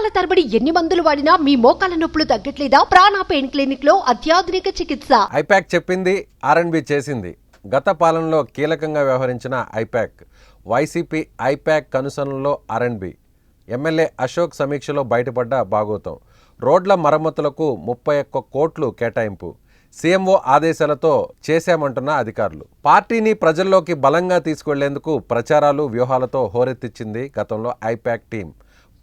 నెలల తరబడి ఎన్ని మందులు వాడినా మీ మోకాల నొప్పులు తగ్గట్లేదా? ప్రాణా పెయిన్ క్లినిక్లో అత్యాధునిక చికిత్స. ఐపాక్ చెప్పింది ఆర్ఎన్బి చేసింది. గత పాలనలో కీలకంగా వ్యవహరించిన ఐపాక్ వైసీపీ ఐపాక్ కనుసనలో ఆర్ఎన్బి ఎమ్మెల్యే అశోక్ సమీక్షలో బయటపడ్డ భాగోతం రోడ్ల మరమ్మతులకు ముప్పై ఒక్క కోట్లు కేటాయింపు. సీఎంఓ ఆదేశాలతో చేశామంటున్న అధికారులు. పార్టీని ప్రజల్లోకి బలంగా తీసుకెళ్ళేందుకు ప్రచారాలు వ్యూహాలతో హోరెత్తిచ్చింది గతంలో ఐపాక్ టీం.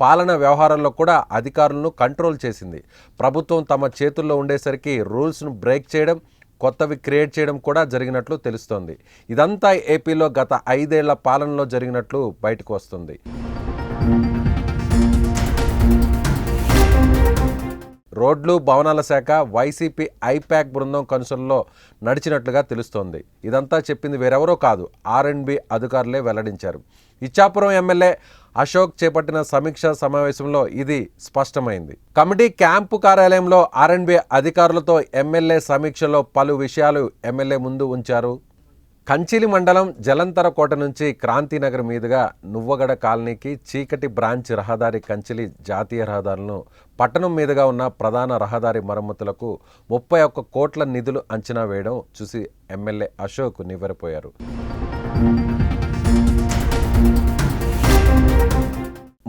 పాలన వ్యవహారంలో కూడా అధికారులను కంట్రోల్ చేసింది. ప్రభుత్వం తమ చేతుల్లో ఉండేసరికి రూల్స్ను బ్రేక్ చేయడం కొత్తవి క్రియేట్ చేయడం కూడా జరిగినట్లు తెలుస్తోంది. ఇదంతా ఏపీలో గత ఐదేళ్ళ పాలనలో జరిగినట్లు బయటకు వస్తుంది. రోడ్లు భవనాల శాఖ వైసీపీ ఐపాక్ బృందం కనుసల్లో నడిచినట్లుగా తెలుస్తోంది. ఇదంతా చెప్పింది వేరెవరో కాదు ఆర్ఎండ్బి అధికారులే వెల్లడించారు. ఇచ్చాపురం ఎమ్మెల్యే అశోక్ చేపట్టిన సమీక్ష సమావేశంలో ఇది స్పష్టమైంది. కమిటీ క్యాంపు కార్యాలయంలో ఆర్ఎండ్బి అధికారులతో ఎమ్మెల్యే సమీక్షలో పలు విషయాలు ఎమ్మెల్యే ముందు ఉంచారు. కంచిలి మండలం జలంతర కోట నుంచి క్రాంతినగర్ మీదుగా నువ్వగడ కాలనీకి చీకటి బ్రాంచ్ రహదారి కంచిలి జాతీయ రహదారులను పట్టణం మీదుగా ఉన్న ప్రధాన రహదారి మరమ్మతులకు ముప్పై ఒక్క కోట్ల నిధులు అంచనా వేయడం చూసి ఎమ్మెల్యే అశోక్ నివ్వెరపోయారు.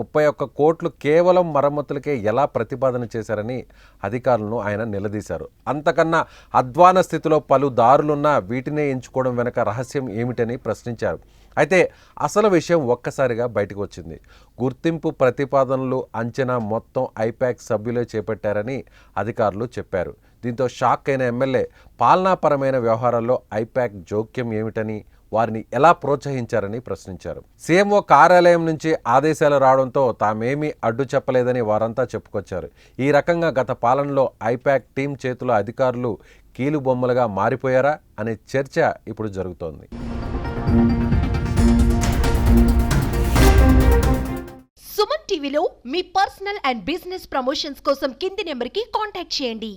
ముప్పై ఒక్క కోట్లు కేవలం మరమ్మతులకే ఎలా ప్రతిపాదన చేశారని అధికారులను ఆయన నిలదీశారు. అంతకన్నా అధ్వాన స్థితిలో పలు దారులున్నా వీటినే ఎంచుకోవడం వెనక రహస్యం ఏమిటని ప్రశ్నించారు. అయితే అసలు విషయం ఒక్కసారిగా బయటకు వచ్చింది. గుర్తింపు ప్రతిపాదనలు అంచనా మొత్తం ఐపాక్ సభ్యులే చేపట్టారని అధికారులు చెప్పారు. దీంతో షాక్ అయిన ఎమ్మెల్యే పాలనాపరమైన వ్యవహారాల్లో ఐపాక్ జోక్యం ఏమిటని వారిని ఎలా ప్రోత్సహించారని ప్రశ్నించారు. సీఎంఓ కార్యాలయం నుంచి ఆదేశాలు రావడంతో తామేమీ అడ్డు చెప్పలేదని వారంతా చెప్పుకొచ్చారు. ఈ రకంగా గత పాలనలో ఐపాక్ టీం చేతుల అధికారులు కీలుబొమ్మలుగా మారిపోయారా అనే చర్చ ఇప్పుడు జరుగుతోంది. సుమన్ టీవీలో మీ పర్సనల్ అండ్ బిజినెస్ ప్రమోషన్స్ కోసం కింది నెంబర్కి కాంటాక్ట్ చేయండి.